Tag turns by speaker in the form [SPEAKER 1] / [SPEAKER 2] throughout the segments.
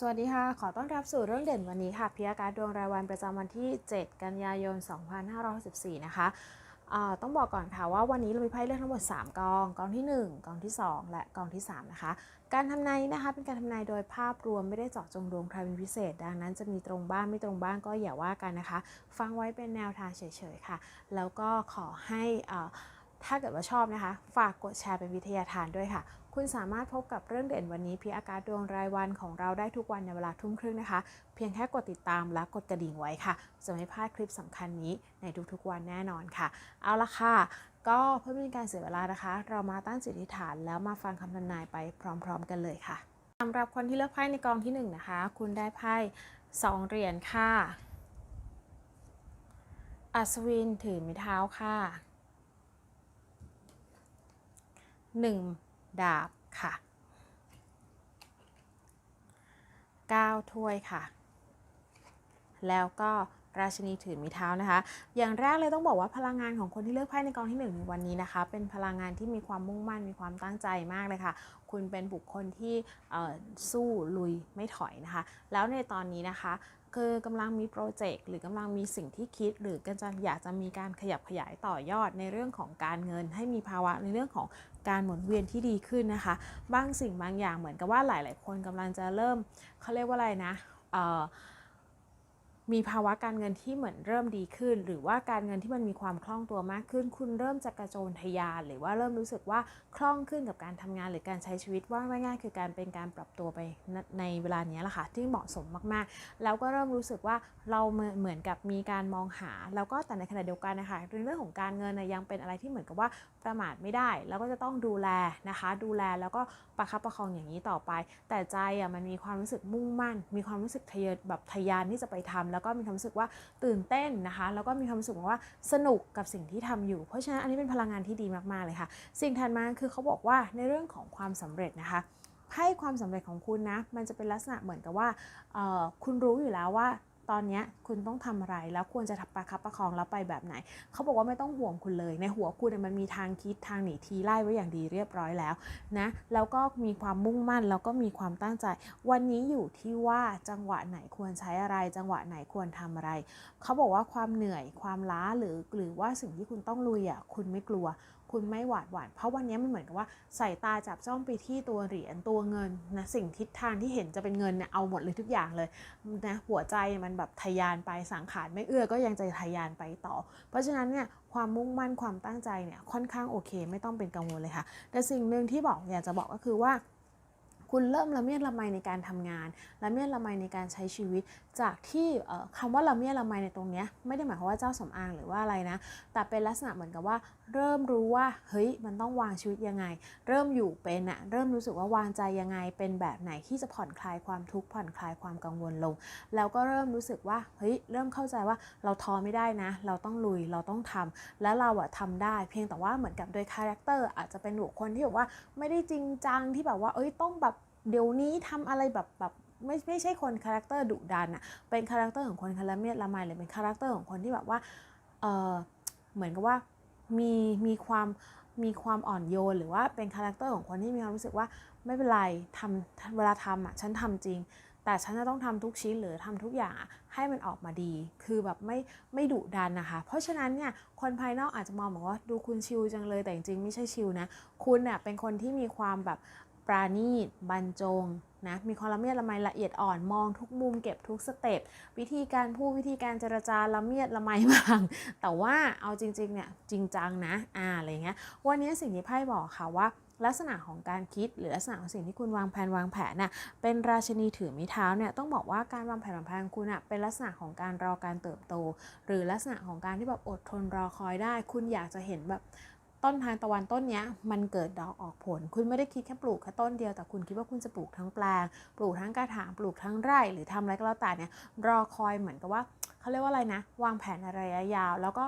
[SPEAKER 1] สวัสดีค่ะ ขอต้อนรับสู่เรื่องเด่นวันนี้ค่ะพิยาการดวงรายวันประจำวันที่ 7 กันยายน 2564 นะคะต้องบอกก่อนค่ะว่าวันนี้เรามีไพ่เลือกทั้งหมด 3 กอง กองที่ 1 กองที่ 2 และกองที่ 3 นะคะ การทำนายนะคะเป็นการทำนายโดยภาพรวมไม่ได้เจาะจงดวงใครเป็นพิเศษ ดังนั้นจะมีตรงบ้างไม่ตรงบ้างก็อย่าว่ากันนะคะ ฟังไว้เป็นแนวทางเฉยๆค่ะ แล้วก็ขอให้ถ้าเกิดว่าชอบนะคะ ฝากกดแชร์เป็นวิทยาทานด้วยค่ะ คุณสามารถพบกับเรื่องเด่นวันนี้พีอากาศดวงรายวันของเราได้ทุกวันในเวลาทุ่มครึ่งนะคะ เพียงแค่กดติดตามและกดกระดิ่งไว้ค่ะ จะไม่พลาดคลิปสำคัญนี้ในทุกๆวันแน่นอนค่ะ เอาละค่ะ ก็เพื่อเป็นการเสียเวลานะคะ เรามาตั้งจิตอธิษฐานแล้วมาฟังคำทำนายไปพร้อม ๆ กันเลยค่ะสำหรับคนที่เลือกไพ่ในกองที่หนึ่งนะคะ คุณได้ไพ่สองเหรียญค่ะอัศวินถือไม้เท้าค่ะหนึ่ง ดาบค่ะเก้าถ้วยค่ะ แล้วก็ราชินีถือมีเท้านะคะ อย่างแรกเลยต้องบอกว่าพลังงานของคนที่เลือกไพ่ในกองที่หนึ่งในวันนี้นะคะ เป็นพลังงานที่มีความมุ่งมั่นมีความตั้งใจมากเลยค่ะ คุณเป็นบุคคลที่สู้ลุยไม่ถอยนะคะ แล้วในตอนนี้นะคะคือกำลังมีโปรเจกต์หรือกำลังมีสิ่งที่คิด หรือกำลังอยากจะมีการขยับขยายต่อยอดในเรื่องของการเงิน ให้มีภาวะในเรื่องของ การหมุนเวียนที่ดีขึ้นนะคะ บางสิ่งบางอย่างเหมือนกับว่าหลาย ๆ คนกำลังจะเริ่มเขาเรียกว่าอะไรนะเอ่อ มีภาวะการเงินที่เหมือนเริ่มดีขึ้น หรือว่าการเงินที่มันมีความคล่องตัวมากขึ้น คุณเริ่มจะกระโจนทะยาน หรือว่าเริ่มรู้สึกว่าคล่องขึ้นกับการทำงานหรือการใช้ชีวิตว่าง่ายๆคือการเป็นการปรับตัวไปในเวลานี้แหละค่ะที่เหมาะสมมากๆ แล้วก็เริ่มรู้สึกว่าเราเหมือนกับมีการมองหา แล้วก็แต่ในขณะเดียวกันนะคะเรื่องของการเงินนะยังเป็นอะไรที่เหมือนกับว่าประมาทไม่ได้ แล้วก็จะต้องดูแลนะคะ ดูแลแล้วก็ประคับประคองอย่างนี้ต่อไป แต่ใจอะมันมีความรู้สึกมุ่งมั่น มีความรู้สึกทะเยอแบบทะยานที่จะไปทำแล้วก็มีความรู้สึกว่าตื่นเต้นนะคะ แล้วก็มีความรู้สึกว่าสนุกกับสิ่งที่ทำอยู่ เพราะฉะนั้นอันนี้เป็นพลังงานที่ดีมากๆเลยค่ะ สิ่งถัดมาคือเขาบอกว่าในเรื่องของความสำเร็จนะคะให้ความสำเร็จของคุณนะมันจะเป็นลักษณะเหมือนกับว่าคุณรู้อยู่แล้วว่า ตอนนี้คุณต้องทำอะไรแล้วควรจะทับประคับประคองแล้วไปแบบไหน เขาบอกว่าไม่ต้องห่วงคุณเลย ในหัวคุณมันมีทางคิดทางหนีทีไล่ไว้อย่างดีเรียบร้อยแล้วนะแล้วก็มีความมุ่งมั่นแล้วก็มีความตั้งใจ วันนี้อยู่ที่ว่าจังหวะไหนควรใช้อะไร จังหวะไหนควรทำอะไร เขาบอกว่าความเหนื่อยความล้าหรือหรือว่าสิ่งที่คุณต้องลุยอะคุณไม่กลัว คุณไม่หวาดหวั่นเพราะวันนี้มันเหมือนกับว่าสายตาจับจ้องไปที่ตัวเหรียญตัวเงินนะสิ่งทิศทางที่เห็นจะเป็นเงินเนี่ยเอาหมดเลยทุกอย่างเลยนะหัวใจมันแบบทะยานไปสังขารไม่เอื้อก็ยังจะทะยานไปต่อ เพราะฉะนั้นเนี่ยความมุ่งมั่นความตั้งใจเนี่ยค่อนข้างโอเค ไม่ต้องเป็นกังวลเลยค่ะ แต่สิ่งหนึ่งที่บอกอยากจะบอกก็คือว่าคุณเริ่มละเมียดละไมในการทำงาน ละเมียดละไมในการใช้ชีวิต จากที่เอ่อคำว่าละเมียละไมในตรงนี้ไม่ได้หมายความว่าเจ้าสำอางหรือว่าอะไรนะ แต่เป็นลักษณะเหมือนกับว่า เริ่มรู้ว่าเฮ้ยมันต้องวางชีวิตยังไง เริ่มอยู่เป็นอะเริ่มรู้สึกว่าวางใจยังไง เป็นแบบไหนที่จะผ่อนคลายความทุกข์ผ่อนคลายความกังวลลง แล้วก็เริ่มรู้สึกว่าเฮ้ยเริ่มเข้าใจว่าเราท้อไม่ได้นะ เราต้องลุยเราต้องทำและเราอะทำได้ เพียงแต่ว่าเหมือนกับโดยคาแรคเตอร์อาจจะเป็นบุคคลที่แบบว่าไม่ได้จริงจังที่แบบว่าเอ้ยต้องแบบเดี๋ยวนี้ทำอะไรแบบแบบ ไม่ไม่ใช่คนคาแรคเตอร์ดุดันอะเป็นคาแรคเตอร์ของคนคาราเมียละไมหรือเป็นคาแรคเตอร์ของคนที่แบบว่าเออเหมือนกับว่ามีมีความมีความอ่อนโยน หรือว่าเป็นคาแรคเตอร์ของคนที่มีความรู้สึกว่าไม่เป็นไรทำเวลาทำอะฉันทำจริง แต่ฉันจะต้องทำทุกชิ้นหรือทำทุกอย่างให้มันออกมาดี คือแบบไม่ไม่ดุดันนะคะ เพราะฉะนั้นเนี่ยคนภายนอกอาจจะมองบอกว่าดูคุณชิลจังเลยแต่จริงๆไม่ใช่ชิลนะ คุณเนี่ยเป็นคนที่มีความแบบปราณีตบรรจง นะมีความละเมียดละไมละเอียดอ่อนมองทุกมุมเก็บทุกสเต็ปวิธีการพูดวิธีการเจรจาละเมียดละไมบางแต่ว่าเอาจริงๆเนี่ยจริงจังนะอ่าอะไรเงี้ยวันนี้สิ่งที่ไพ่บอกค่ะว่า ลักษณะของการคิดหรือลักษณะของสิ่งที่คุณวางแผนวางแผนน่ะเป็นราชินีถือม้เท้าเนี่ยต้องบอกว่าการวางแผนวางแผนของคุณอะเป็นลักษณะของการรอการเติบโต หรือลักษณะของการที่แบบอดทนรอคอยได้ คุณอยากจะเห็นแบบ ต้นทานตะวันต้นเนี้ยมันเกิดดอกออกผล คุณไม่ได้คิดแค่ปลูกแค่ต้นเดียวแต่คุณคิดว่าคุณจะปลูกทั้งแปลง ปลูกทั้งกระถางปลูกทั้งไร่ หรือทำอะไรก็แล้วแต่เนี่ยรอคอยเหมือนกับว่าเขาเรียกว่าอะไรนะ วางแผนระยะยาว แล้วก็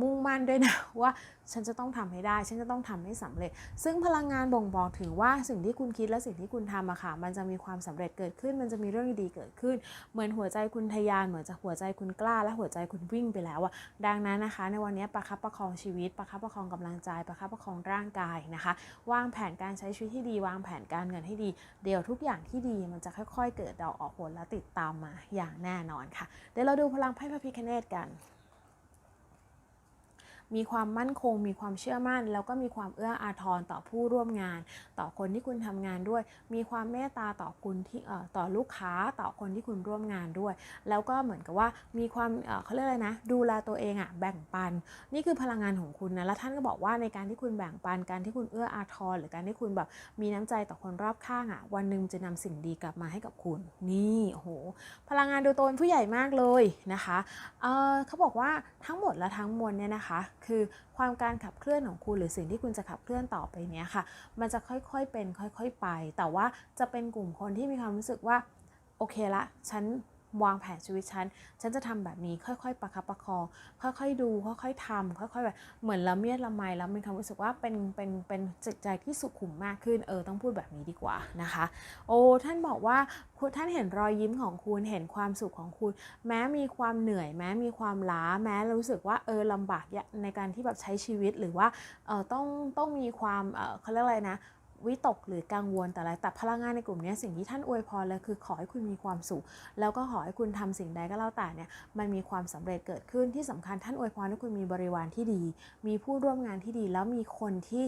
[SPEAKER 1] มุ่งมั่นด้วยนะว่าฉันจะต้องทำให้ได้ ฉันจะต้องทำให้สำเร็จ ซึ่งพลังงานบ่งบอกถึงว่าสิ่งที่คุณคิดและสิ่งที่คุณทำอะค่ะ มันจะมีความสำเร็จเกิดขึ้น มันจะมีเรื่องดีๆเกิดขึ้น เหมือนหัวใจคุณทะยาน เหมือนจะหัวใจคุณกล้า และหัวใจคุณวิ่งไปแล้วอะดังนั้นนะคะ ในวันนี้ประคับประคองชีวิต ประคับประคองกำลังใจ ประคับประคองร่างกายนะคะ วางแผนการใช้ชีวิตที่ดี วางแผนการเงินให้ดี เดี๋ยวทุกอย่างที่ดีมันจะค่อย ๆ เกิดดอกออกผลและติดตามมาอย่างแน่นอนค่ะ เดี๋ยวเราดูพลังไพ่พระพิคเนตกัน มีความมั่นคง มีความเชื่อมั่น แล้วก็มีความเอื้ออาทรต่อผู้ร่วมงาน ต่อคนที่คุณทำงานด้วย มีความเมตตาต่อคุณที่เอ่อต่อลูกค้าต่อคนที่คุณร่วมงานด้วย แล้วก็เหมือนกับว่ามีความเอ่อเขาเรียกอะไรนะ ดูแลตัวเองอะแบ่งปัน นี่คือพลังงานของคุณนะแล้วท่านก็บอกว่าในการที่คุณแบ่งปันการที่คุณเอื้ออาทรหรือการที่คุณแบบมีน้ำใจต่อคนรอบข้างอะวันหนึ่งจะนำสิ่งดีกลับมาให้กับคุณ นี่โอ้โหพลังงานดูตเป็นผู้ใหญ่มากเลยนะคะเอ่อเขาบอกว่าทั้งหมดและทั้งมวลเนี่ยนะคะคือความการขับเคลื่อนของคุณหรือสิ่งที่คุณจะขับเคลื่อนต่อไปเนี้ยค่ะ มันจะค่อยๆเป็นค่อยๆไป แต่ว่าจะเป็นกลุ่มคนที่มีความรู้สึกว่าโอเคละ ฉัน วางแผนชีวิตฉัน ฉันจะทำแบบนี้ค่อยๆ ประคับประคอง ค่อยๆ ดู ค่อยๆทำค่อยๆแบบเหมือนละเมียดละไมแล้วมีความรู้สึกว่าเป็นเป็นเป็นจิตใจที่สุขุมมากขึ้น เออต้องพูดแบบนี้ดีกว่านะคะ โอ้ท่านบอกว่าท่านเห็นรอยยิ้มของคุณเห็นความสุขของคุณ แม้มีความเหนื่อย แม้มีความล้า แม้รู้สึกว่าเออลำบากในการที่แบบใช้ชีวิตหรือว่าเออต้องต้องมีความเออเขาเรียกอะไรนะ วิตกหรือกังวลแต่อะไรแต่พลังงานในกลุ่มนี้สิ่งที่ท่านอวยพรเลยคือขอให้คุณมีความสุข แล้วก็ขอให้คุณทำสิ่งใดก็แล้วแต่เนี่ยมันมีความสำเร็จเกิดขึ้นที่สำคัญท่านอวยพรให้คุณมีบริวารที่ดี มีผู้ร่วมงานที่ดี แล้วมีคนที่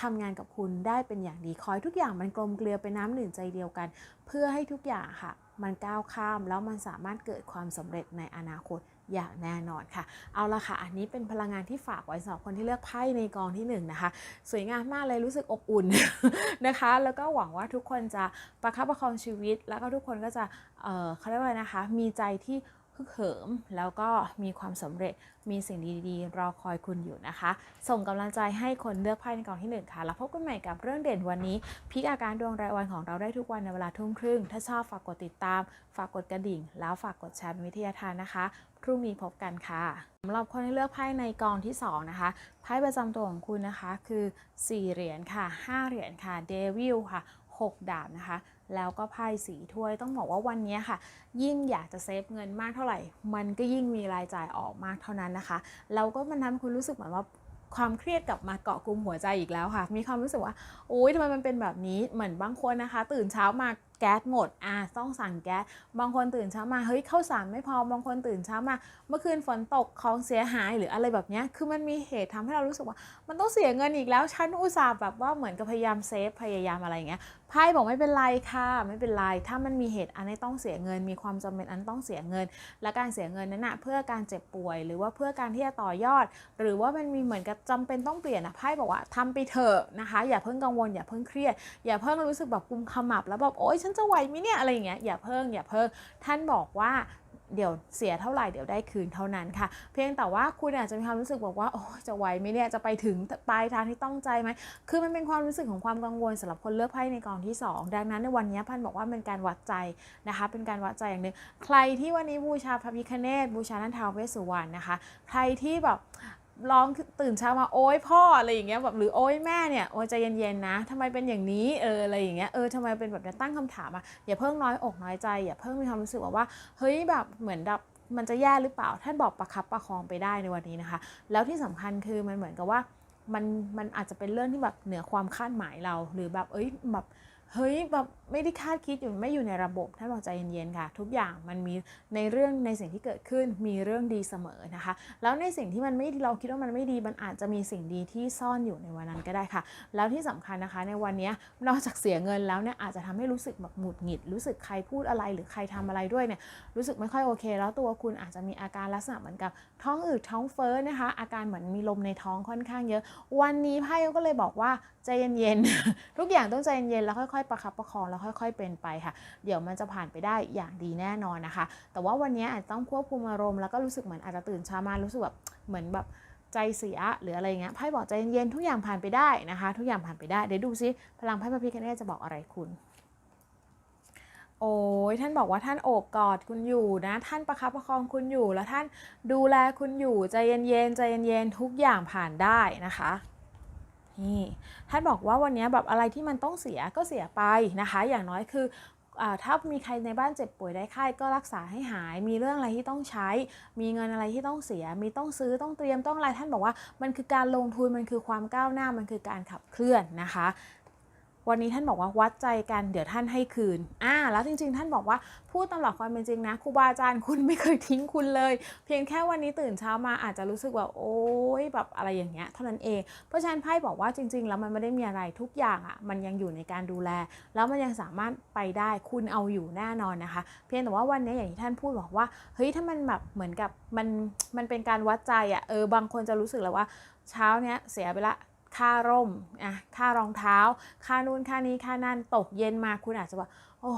[SPEAKER 1] ทำงานกับคุณได้เป็นอย่างดีขอให้ทุกอย่างมันกลมเกลียวเป็นน้ำหนึ่งใจเดียวกัน เพื่อให้ทุกอย่างค่ะ มันก้าวข้ามแล้วมันสามารถเกิดความสำเร็จในอนาคต อย่างแน่นอนค่ะ เอาละค่ะ อันนี้เป็นพลังงานที่ฝากไว้สำหรับคนที่เลือกไพ่ในกองที่1นนะคะ สวยงามมากเลยรู้สึกอบอุ่นนะคะ แล้วก็หวังว่าทุกคนจะประคับประคองชีวิต แล้วก็ทุกคนก็จะเเขาเรียกว่าอะไรนะคะ มีใจที่ ฮึกเหิม แล้วก็มีความสำเร็จมีสิ่งดีๆ รอคอยคุณอยู่นะคะ ส่งกำลังใจให้คนเลือกไพ่ในกองที่ 1 ค่ะ แล้วพบกันใหม่กับเรื่องเด่นวันนี้พิกอาการดวงรายวันของเราได้ทุกวันในเวลาทุ่มครึ่ง ถ้าชอบฝากกดติดตาม ฝากกดกระดิ่ง แล้วฝากกดแชร์วิทยาทานนะคะพรุ่งนี้พบกันค่ะสำหรับคนที่เลือกไพ่ในกองที่ 2 นะคะไพ่ประจำตัวของคุณนะคะคือ 4 เหรียญค่ะ 5 เหรียญค่ะเดวิลค่ะ 6 ดาบนะคะ แล้วก็ไพ่สีถ้วยต้องบอกว่าวันนี้ค่ะ ยิ่งอยากจะเซฟเงินมากเท่าไหร่ มันก็ยิ่งมีรายจ่ายออกมากเท่านั้นนะคะแล้วก็มันทำให้คุณรู้สึกเหมือนว่าความเครียดกลับมาเกาะกลุ่มหัวใจอีกแล้วค่ะ มีความรู้สึกว่าโอ๊ยทำไมมันเป็นแบบนี้เหมือนบางคนนะคะ ตื่นเช้ามาแก๊สหมดอ่าต้องสั่งแก๊ส บางคนตื่นเช้ามา เฮ้ยข้าวสารไม่พอ บางคนตื่นเช้ามา เมื่อคืนฝนตกของเสียหายหรืออะไรแบบนี้ คือมันมีเหตุทำให้เรารู้สึกว่า มันต้องเสียเงินอีกแล้ว ฉันอุตส่าห์แบบว่าเหมือนกับพยายามเซฟ พยายามอะไรเงี้ย ไพ่บอกไม่เป็นไรค่ะ ไม่เป็นไร ถ้ามันมีเหตุอันนี้ต้องเสียเงิน มีความจำเป็นอันต้องเสียเงิน และการเสียเงินนั้นนะเพื่อการเจ็บป่วย หรือว่าเพื่อการที่จะต่อยอด หรือว่ามันมีเหมือนกับจำเป็นต้องเปลี่ยนนะไพ่บอกว่าทำไปเถอะนะคะ อย่าเพิ่งกังวล อย่าเพิ่งเครียด อย่าเพิ่งรู้สึกแบบกุมขมับแล้วแบบโอ๊ยฉันจะไหวไหมเนี่ยอะไรอย่างเงี้ยอย่าเพิ่งอย่าเพิ่งท่านบอกว่าเดี๋ยวเสียเท่าไหร่เดี๋ยวได้คืนเท่านั้นค่ะ เพียงแต่ว่าคุณอาจจะมีความรู้สึกบอกว่าโอ้จะไหวไหมเนี่ยจะไปถึงปลายทางที่ต้องใจไหมคือมันเป็นความรู้สึกของความกังวลสำหรับคนเลือกไพ่ในกองที่ 2 ดังนั้นในวันนี้พันบอกว่าเป็นการวัดใจนะคะ เป็นการวัดใจอย่างหนึ่งใครที่วันนี้บูชาพระพิคเนตบูชาท่านท้าวเวสสุวรรณนะคะ ใครที่แบบ ร้องตื่นเช้ามาโอ๊ยพ่ออะไรอย่างเงี้ยแบบหรือโอ๊ยแม่เนี่ยโอ๊ยใจเย็นๆนะทำไมเป็นอย่างนี้เอออะไรอย่างเงี้ยเออทำไมเป็นแบบนี้ตั้งคำถามอะอย่าเพิ่งน้อยอกน้อยใจอย่าเพิ่งมีความรู้สึกว่าเฮ้ยแบบเหมือนแบบมันจะแย่หรือเปล่า ท่านบอกประคับประคองไปได้ในวันนี้นะคะ แล้วที่สำคัญคือมันเหมือนกับว่ามันมันอาจจะเป็นเรื่องที่แบบเหนือความคาดหมายเรา หรือแบบเอ้ยแบบเฮ้ยแบบไม่ได้คาดคิดอยู่ไม่อยู่ในระบบท่านบอกใจเย็นๆค่ะ ทุกอย่างมันมีในเรื่องในสิ่งที่เกิดขึ้นมีเรื่องดีเสมอนะคะ แล้วในสิ่งที่มันไม่เราคิดว่ามันไม่ดีมันอาจจะมีสิ่งดีที่ซ่อนอยู่ในวันนั้นก็ได้ค่ะ แล้วที่สำคัญนะคะในวันนี้นอกจากเสียเงินแล้วเนี่ยอาจจะทำให้รู้สึกแบบหงุดหงิด รู้สึกใครพูดอะไรหรือใครทำอะไรด้วยเนี่ยรู้สึกไม่ค่อยโอเค แล้วตัวคุณอาจจะมีอาการลักษณะเหมือนกับท้องอืดท้องเฟ้อนะคะ อาการเหมือนมีลมในท้องค่อนข้างเยอะ วันนี้ไพ่ก็เลยบอกว่าใจเย็นๆทุกอย่างต้องใจเย็นๆแล้วค่อยๆประคับประคองแล้วค่อย ๆ เป็นไปค่ะ เดี๋ยวมันจะผ่านไปได้อย่างดีแน่นอนนะคะ แต่ว่าวันนี้อาจต้องควบคุมอารมณ์แล้วก็รู้สึกเหมือนอาจจะตื่นเช้ามารู้สึกแบบเหมือนแบบใจเสียหรืออะไรเงี้ยไพ่บอกใจเย็นๆทุกอย่างผ่านไปได้นะคะ ทุกอย่างผ่านไปได้เดี๋ยวดูซิพลังไพ่พระพิฆเนศจะบอกอะไรคุณโอ้ยท่านบอกว่าท่านโอบกอดคุณอยู่นะ ท่านประคับประคองคุณอยู่ แล้วท่านดูแลคุณอยู่ใจเย็นๆใจเย็นๆทุกอย่างผ่านได้นะคะ นี่ท่านบอกว่าวันนี้แบบอะไรที่มันต้องเสียก็เสียไปนะคะ อย่างน้อยคือถ้ามีใครในบ้านเจ็บป่วยได้ไข้ก็รักษาให้หาย มีเรื่องอะไรที่ต้องใช้ มีเงินอะไรที่ต้องเสีย มีต้องซื้อต้องเตรียมต้องอะไรท่านบอกว่า มันคือการลงทุนมันคือความก้าวหน้ามันคือการขับเคลื่อนนะคะ วันนี้ท่านบอกว่าวัดใจกันเดี๋ยวท่านให้คืนอ่าแล้วจริงๆ ท่านบอกว่าพูดตามหลักความเป็นจริงนะครูบาอาจารย์คุณไม่เคยทิ้งคุณเลย เพียงแค่วันนี้ตื่นเช้ามาอาจจะรู้สึกว่าโอ๊ยแบบอะไรอย่างเงี้ยเท่านั้นเองเพราะฉะนั้นไพ่บอกว่าจริง ๆ แล้วมันไม่ได้มีอะไรทุกอย่างอะ่ะมันยังอยู่ในการดูแล แล้วมันยังสามารถไปได้คุณเอาอยู่แน่นอนนะคะ เพียงแต่ว่าวันนี้อย่างที่ท่านพูดบอกว่าเฮ้ยถ้ามันแบบเหมือนกับมันมันเป็นการวัดใจอะ่ะเออบางคนจะรู้สึกแล้วว่าเช้าเนี้ยเสียไปละ ค่าร่มอะค่ารองเท้า ค่านู่นค่านี้ค่านั่นตกเย็นมาคุณอาจจะว่าโอ้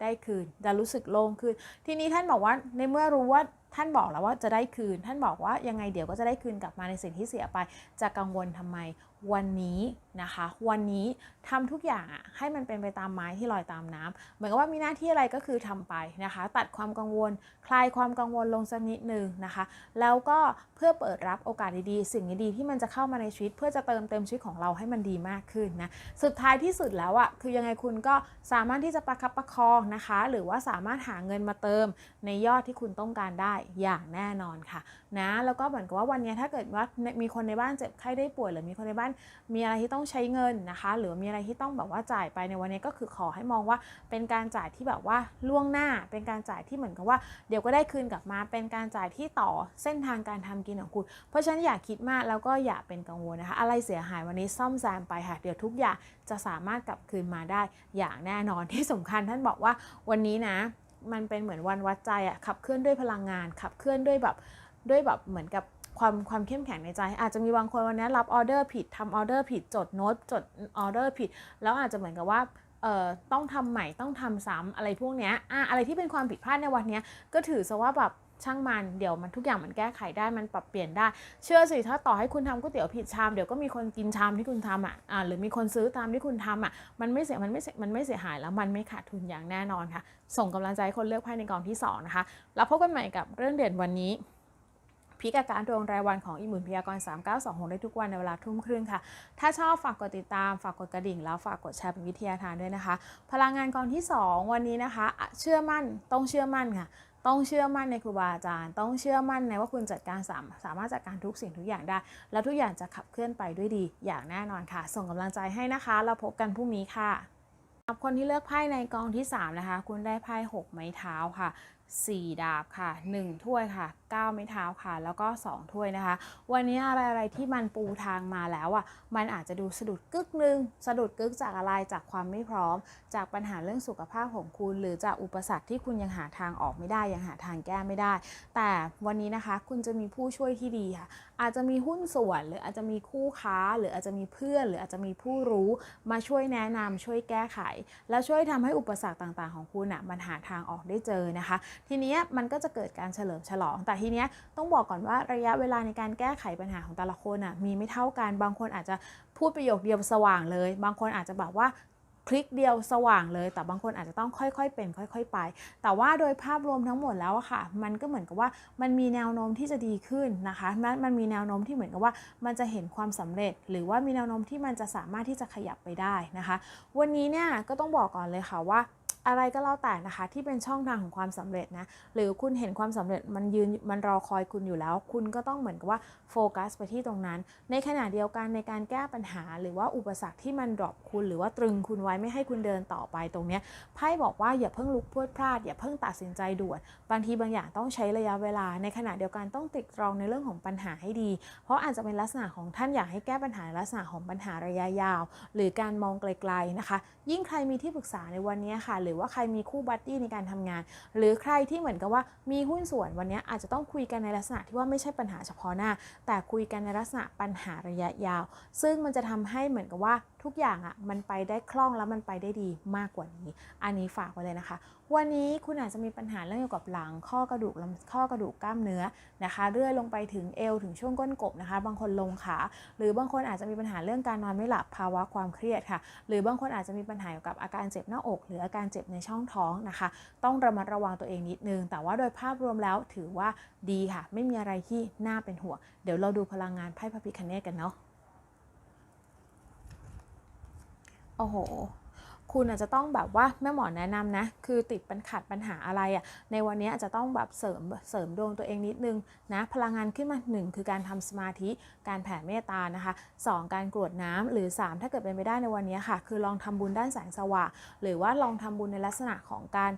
[SPEAKER 1] ได้คืนจะรู้สึกโล่งขึ้น ทีนี้ท่านบอกว่าในเมื่อรู้ว่าท่านบอกแล้วว่าจะได้คืน ท่านบอกว่ายังไงเดี๋ยวก็จะได้คืนกลับมาในสิ่งที่เสียไป จะกังวลทำไมวันนี้นะคะ วันนี้ทำทุกอย่างอะให้มันเป็นไปตามไม้ที่ลอยตามน้ำเหมือนกับว่ามีหน้าที่อะไรก็คือทำไปนะคะ ตัดความกังวล คลายความกังวลลงสักนิดหนึ่งนะคะ แล้วก็เพื่อเปิดรับโอกาสดีๆ สิ่งดีๆที่มันจะเข้ามาในชีวิต เพื่อจะเติมเต็มชีวิตของเราให้มันดีมากขึ้นนะ สุดท้ายที่สุดแล้วอะคือยังไงคุณก็สามารถที่จะประคับประคองนะคะ หรือว่าสามารถหาเงินมาเติมในยอดที่คุณต้องการได้อย่างแน่นอนค่ะนะ แล้วก็เหมือนกับว่าวันนี้ถ้าเกิดว่ามีคนในบ้านเจ็บไข้ได้ป่วยหรือมีคนในบ้านมีอะไรที่ต้ององใช้เงินนะคะ หรือมีอะไรที่ต้องแบบว่าจ่ายไปในวันนี้ก็คือขอให้มองว่าเป็นการจ่ายที่แบบว่าล่วงหน้า เป็นการจ่ายที่เหมือนกับว่า เดี๋ยวก็ได้คืนกลับมา เป็นการจ่ายที่ต่อเส้นทางการทำกินของคุณ เพราะฉะนั้นอย่าคิดมากแล้วก็อย่าเป็นกังวลนะคะ อะไรเสียหายวันนี้ซ่อมแซมไปค่ะ เดี๋ยวทุกอย่างจะสามารถกลับคืนมาได้อย่างแน่นอนที่สำคัญท่านบอกว่าวันนี้นะ มันเป็นเหมือนวันวัดใจอะขับเคลื่อนด้วยพลังงาน ขับเคลื่อนด้วยแบบด้วยแบบเหมือนกับ ความความเข้มแข็งในใจ อาจจะมีบางคนวันนี้รับออเดอร์ผิดทำออเดอร์ผิดจดโน้ตจดออเดอร์ผิด แล้วอาจจะเหมือนกับว่าเอ่อต้องทำใหม่ต้องทำซ้ำอะไรพวกเนี้ยอะอะไรที่เป็นความผิดพลาดในวันนี้ก็ถือซะว่าแบบช่างมันเดี๋ยวมันทุกอย่างมันแก้ไขได้มันปรับเปลี่ยนได้ เชื่อสิถ้าต่อให้คุณทำก๋วยเตี๋ยวผิดชามเดี๋ยวก็มีคนกินชามที่คุณทำอะอ่าหรือมีคนซื้อตามที่คุณทำอะมันไม่เสียมันไม่เสียมันไม่เสียหายแล้วมันไม่ขาดทุนอย่างแน่นอนค่ะ ส่งกำลังใจให้คนเลือกไพ่ในกองที่สองนะคะแล้วพบกันใหม่กับเรื่องเด่นวันนี้ พิกาการดวงรายวันของอีหมุนพยากรณ์3926 ได้ทุกวันในเวลาทุ่มครึ่งค่ะ ถ้าชอบฝากกดติดตาม ฝากกดกระดิ่ง แล้วฝากกดแชร์เป็นวิทยาทานด้วยนะคะ พลังงานกองที่ 2 วันนี้นะคะ เชื่อมั่น ต้องเชื่อมั่นค่ะต้องเชื่อมั่นในครูบาอาจารย์ ต้องเชื่อมั่นในว่าคุณจัดการสามสามารถจัดการทุกสิ่งทุกอย่างได้ แล้วทุกอย่างจะขับเคลื่อนไปด้วยดีอย่างแน่นอนค่ะ ส่งกำลังใจให้นะคะ เราพบกันพรุ่งนี้ค่ะสำหรับคนที่เลือกไพ่ในกองที่ 3 นะคะ คุณได้ไพ่6ไม้เท้าค่ะ 4 ดาบค่ะ 1 ถ้วยค่ะ 9 ไม้เท้าค่ะ แล้วก็ 2 ถ้วยนะคะ วันนี้อะไรอะไรที่มันปูทางมาแล้วอะมันอาจจะดูสะดุดกึกนึง สะดุดกึกจากอะไรจากความไม่พร้อม จากปัญหาเรื่องสุขภาพของคุณ หรือจากอุปสรรคที่คุณยังหาทางออกไม่ได้ยังหาทางแก้ไม่ได้ แต่วันนี้นะคะคุณจะมีผู้ช่วยที่ดีค่ะ อาจจะมีหุ้นส่วน หรืออาจจะมีคู่ค้า หรืออาจจะมีเพื่อน หรืออาจจะมีผู้รู้มาช่วยแนะนำช่วยแก้ไข แล้วช่วยทำให้อุปสรรคต่างๆ ของคุณอะมันหาทางออกได้เจอนะคะ ทีนี้มันก็จะเกิดการเฉลิมฉลองแต่ทีเนี้ยต้องบอกก่อนว่าระยะเวลาในการแก้ไขปัญหาของแต่ละคนอะมีไม่เท่ากันบางคนอาจจะพูดประโยคเดียวสว่างเลย บางคนอาจจะแบบว่าคลิกเดียวสว่างเลย แต่บางคนอาจจะต้องค่อยๆ เป็น ค่อย ๆ ไป แต่ว่าโดยภาพรวมทั้งหมดแล้วอะค่ะ มันก็เหมือนกับว่ามันมีแนวโน้มที่จะดีขึ้นนะคะ มันมันมีแนวโน้มที่เหมือนกับว่ามันจะเห็นความสำเร็จ หรือว่ามีแนวโน้มที่มันจะสามารถที่จะขยับไปได้นะคะ วันนี้เนี่ยก็ต้องบอกก่อนเลยค่ะว่า อะไรก็แล้วแต่นะคะ ที่เป็นช่องทางของความสำเร็จนะหรือคุณเห็นความสำเร็จมันยืนมันรอคอยคุณอยู่แล้ว คุณก็ต้องเหมือนกับว่าโฟกัสไปที่ตรงนั้น ในขณะเดียวกันในการแก้ปัญหา หรือว่าอุปสรรคที่มันดรอปคุณหรือว่าตรึงคุณไว้ไม่ให้คุณเดินต่อไปตรงเนี้ยไพ่บอกว่าอย่าเพิ่งลุกพรวดพลาด อย่าเพิ่งตัดสินใจด่วนบางทีบางอย่างต้องใช้ระยะเวลา ในขณะเดียวกันต้องติดตรองในเรื่องของปัญหาให้ดี เพราะอาจจะเป็นลักษณะของท่านอยากให้แก้ปัญหาลักษณะของปัญหาระยะยาว หรือการมองไกลๆนะคะ ยิ่งใครมีที่ปรึกษาในวันนี้ค่ะหรือว่าใครมีคู่บัดดี้ในการทำงาน หรือใครที่เหมือนกับว่ามีหุ้นส่วนวันนี้อาจจะต้องคุยกันในลักษณะที่ว่าไม่ใช่ปัญหาเฉพาะหน้า แต่คุยกันในลักษณะปัญหาระยะยาว ซึ่งมันจะทำให้เหมือนกับว่าทุกอย่างอะ่ะมันไปได้คล่องแล้วมันไปได้ดีมากกว่านี้ อันนี้ฝากไว้เลยนะคะ วันนี้คุณอาจจะมีปัญหาเรื่องเกี่ยวกับหลังข้อกระดูกลำข้อกระดูกกล้ามเนื้อนะคะเรื่อยลงไปถึงเอวถึงช่วงก้นกบนะคะ บางคนลงขา หรือบางคนอาจจะมีปัญหาเรื่องการนอนไม่หลับภาวะความเครียดค่ะ หรือบางคนอาจจะมีปัญหาเกี่ยวกับอาการเจ็บหน้าอก หรืออาการเจ็บในช่องท้องนะคะ ต้องระมัดระวังตัวเองนิดนึง แต่ว่าโดยภาพรวมแล้วถือว่าดีค่ะ ไม่มีอะไรที่น่าเป็นห่วงเดี๋ยวเราดูพลังงานไพ่พระพิคเนตกันเนาะ โอ้โห คุณอาจจะต้องแบบว่าแม่หมอแนะนำนะ คือติดปัญขัดปัญหาอะไรอะ่ะ ในวันนี้อาจจะต้องแบบเสริมเสริมดวงตัวเองนิดนึงนะ พลังงานขึ้นมา 1 คือการทำสมาธิ การแผ่เมตตานะคะ 2 การกรวดน้ำหรือ 3 ถ้าเกิดเป็นไปได้ในวันนี้ค่ะ คือลองทำบุญด้านแสงสว่างหรือว่าลองทำบุญในลักษณะของการ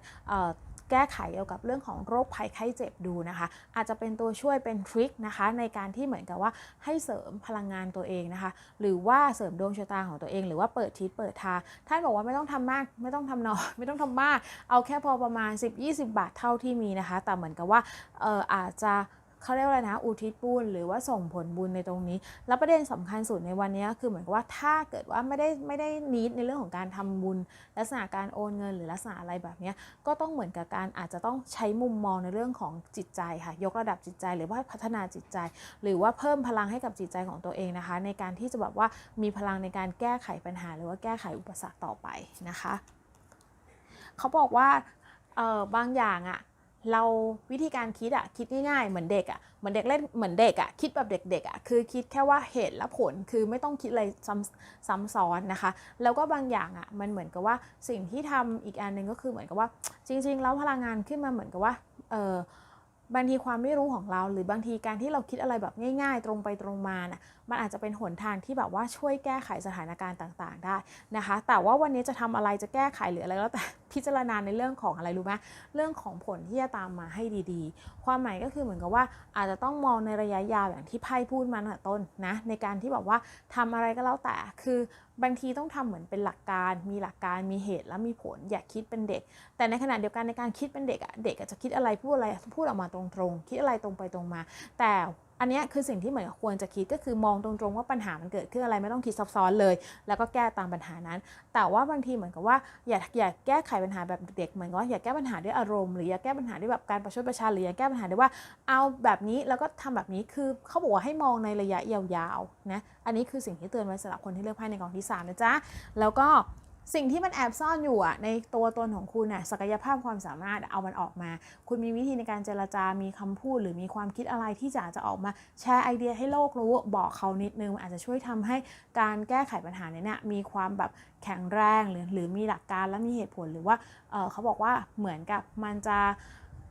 [SPEAKER 1] แก้ไขเกี่ยวกับเรื่องของโรคภัยไข้เจ็บดูนะคะ อาจจะเป็นตัวช่วยเป็นทริคนะคะในการที่เหมือนกับว่าให้เสริมพลังงานตัวเองนะคะ หรือว่าเสริมดวงชะตาของตัวเอง หรือว่าเปิดทิศเปิดทางท่านบอกว่าไม่ต้องทำมาก ไม่ต้องทำน้อยไม่ต้องทำมาก เอาแค่พอประมาณ 10-20 บาทเท่าที่มีนะคะ แต่เหมือนกับว่าอออาจจะ เขาเรียกว่าอะไรนะอุทิศบุญหรือว่าส่งผลบุญในตรงนี้ แล้วประเด็นสำคัญสุดในวันนี้คือเหมือนกับว่าถ้าเกิดว่าไม่ได้ไม่ได้นิดในเรื่องของการทำบุญ ลักษณะการโอนเงินหรือลักษณะอะไรแบบนี้ก็ต้องเหมือนกับการอาจจะต้องใช้มุมมองในเรื่องของจิตใจค่ะยกระดับจิตใจหรือว่าพัฒนาจิตใจ หรือว่าเพิ่มพลังให้กับจิตใจของตัวเองนะคะ ในการที่จะแบบว่ามีพลังในการแก้ไขปัญหา หรือว่าแก้ไขอุปสรรคต่อไปนะคะ เขาบอกว่าเออบางอย่างอะ เราวิธีการคิดอะคิดง่ายๆเหมือนเด็กอะเหมือนเด็กเล่นเหมือนเด็กอะคิดแบบเด็กๆอะคือคิดแค่ว่าเหตุและผลคือไม่ต้องคิดอะไรซ้ำซ้ำซ้อนนะคะ แล้วก็บางอย่างอะมันเหมือนกับว่าสิ่งที่ทำอีกอันหนึ่งก็คือเหมือนกับว่า จริง ๆ แล้วพลังงานขึ้นมาเหมือนกับว่าเออบางทีความไม่รู้ของเรา หรือบางทีการที่เราคิดอะไรแบบง่าย ๆ ตรงไปตรงมานะ่ะมันอาจจะเป็นหนทางที่แบบว่าช่วยแก้ไขสถานการณ์ต่างๆ ได้นะคะ แต่ว่าวันนี้จะทำอะไรจะแก้ไขหรืออะไรแล้วแต่พิจารณาในเรื่องของอะไรรู้ไหมเรื่องของผลที่จะตามมาให้ดีๆ ความหมายก็คือเหมือนกับว่าอาจจะต้องมองในระยะยาวอย่างที่ไพ่พูดมาตั้งแต่ต้นนะในการที่แบบว่าทำอะไรก็แล้วแต่คือบางทีต้องทำเหมือนเป็นหลักการ มีหลักการมีเหตุและมีผลอย่าคิดเป็นเด็ก แต่ในขณะเดียวกันในการคิดเป็นเด็กอะเด็กจะคิดอะไรพูดอะไรพูดออกมาตรงๆ คิดอะไรตรงไปตรงมา แต่ อันนี้คือสิ่งที่เหมือนควรจะคิดก็คือมองตรงๆว่าปัญหามันเกิดขึ้นอะไรไม่ต้องคิดซับซ้อนเลย แล้วก็แก้ตามปัญหานั้น แต่ว่าบางทีเหมือนกับว่าอย่าอย่าแก้ไขปัญหาแบบเด็กเหมือนกับว่าอย่าแก้ปัญหาด้วยอารมณ์หรืออย่าแก้ปัญหาด้วยแบบการประชดประชันหรืออย่าแก้ปัญหาด้วยว่าเอาแบบนี้แล้วก็ทำแบบนี้คือเขาบอกว่าให้มองในระยะยาวๆนะอันนี้คือสิ่งที่เตือนไว้สำหรับคนที่เลือกไพ่ในกองที่3นะจ๊ะแล้วก็ สิ่งที่มันแอบซ่อนอยู่อะในตัวตนของคุณน่ะศักยภาพความสามารถเอามันออกมา คุณมีวิธีในการเจรจา มีคำพูด หรือมีความคิดอะไรที่จะจะออกมาแชร์ไอเดียให้โลกรู้บอกเขานิดนึงอาจจะช่วยทำให้การแก้ไขปัญหาเนี่ยมีความแบบแข็งแรงหรือหรือมีหลักการและมีเหตุผลหรือว่าเเขาบอกว่าเหมือนกับมันจะ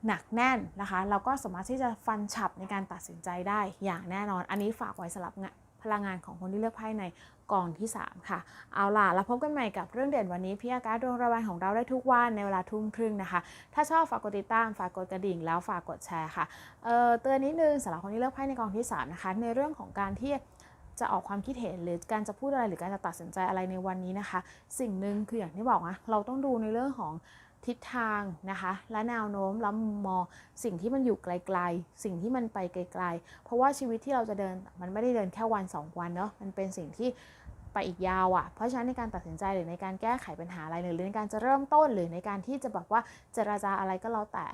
[SPEAKER 1] หนักแน่นนะคะ เราก็สามารถที่จะฟันฉับในการตัดสินใจได้อย่างแน่นอน อันนี้ฝากไว้สำหรับ พลังงานของคนที่เลือกไพ่ในกองที่ 3 ค่ะ เอาล่ะ แล้วพบกันใหม่กับเรื่องเด่นวันนี้ พี่อาการดวงระบายของเราได้ทุกวันในเวลาทุ่มครึ่งนะคะ ถ้าชอบฝากกดติดตาม ฝากกดกระดิ่ง แล้วฝากกดแชร์ค่ะ เออเตือนนิดนึงสำหรับคนที่เลือกไพ่ในกองที่ 3 นะคะ ในเรื่องของการที่จะออกความคิดเห็นหรือการจะพูดอะไรหรือการจะตัดสินใจอะไรในวันนี้นะคะ สิ่งหนึ่งคืออย่างที่บอกนะเราต้องดูในเรื่องของ ทิศทางนะคะและแนวโน้มและมุมมองสิ่งที่มันอยู่ไกลๆ สิ่งที่มันไปไกล ๆ เพราะว่าชีวิตที่เราจะเดินมันไม่ได้เดินแค่วัน 2 วันเนาะมันเป็นสิ่งที่ไปอีกยาวอะ่ะ เพราะฉะนั้นในการตัดสินใจหรือในการแก้ไขปัญหาอะไรหรือในการจะเริ่มต้นหรือในการที่จะบอกว่าเจราจาอะไรก็แล้วแต่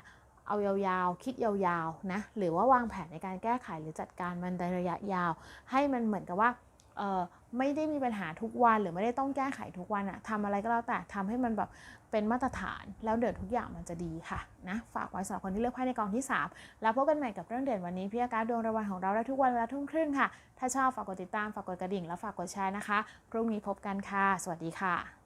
[SPEAKER 1] เอายาวๆ คิดยาวๆ นะ หรือว่าวางแผนในการแก้ไขหรือจัดการมันในระยะยาว ให้มันเหมือนกับว่า ไม่ได้มีปัญหาทุกวันหรือไม่ได้ต้องแก้ไขทุกวันอะทำอะไรก็แล้วแต่ทำให้มันแบบเป็นมาตรฐาน แล้วเดินทุกอย่างมันจะดีค่ะนะฝากไว้สำหรับคนที่เลือกไพ่ในกองที่ 3 แล้วพบกันใหม่กับเรื่องเด่นวันนี้พี่อาการดวงระวันของเราได้ทุกวันเวลาทุ่มครึ่งค่ะ ถ้าชอบฝากกดติดตามฝากกดกระดิ่งแล้วฝากกดแชร์นะคะพรุ่งนี้พบกันค่ะ สวัสดีค่ะ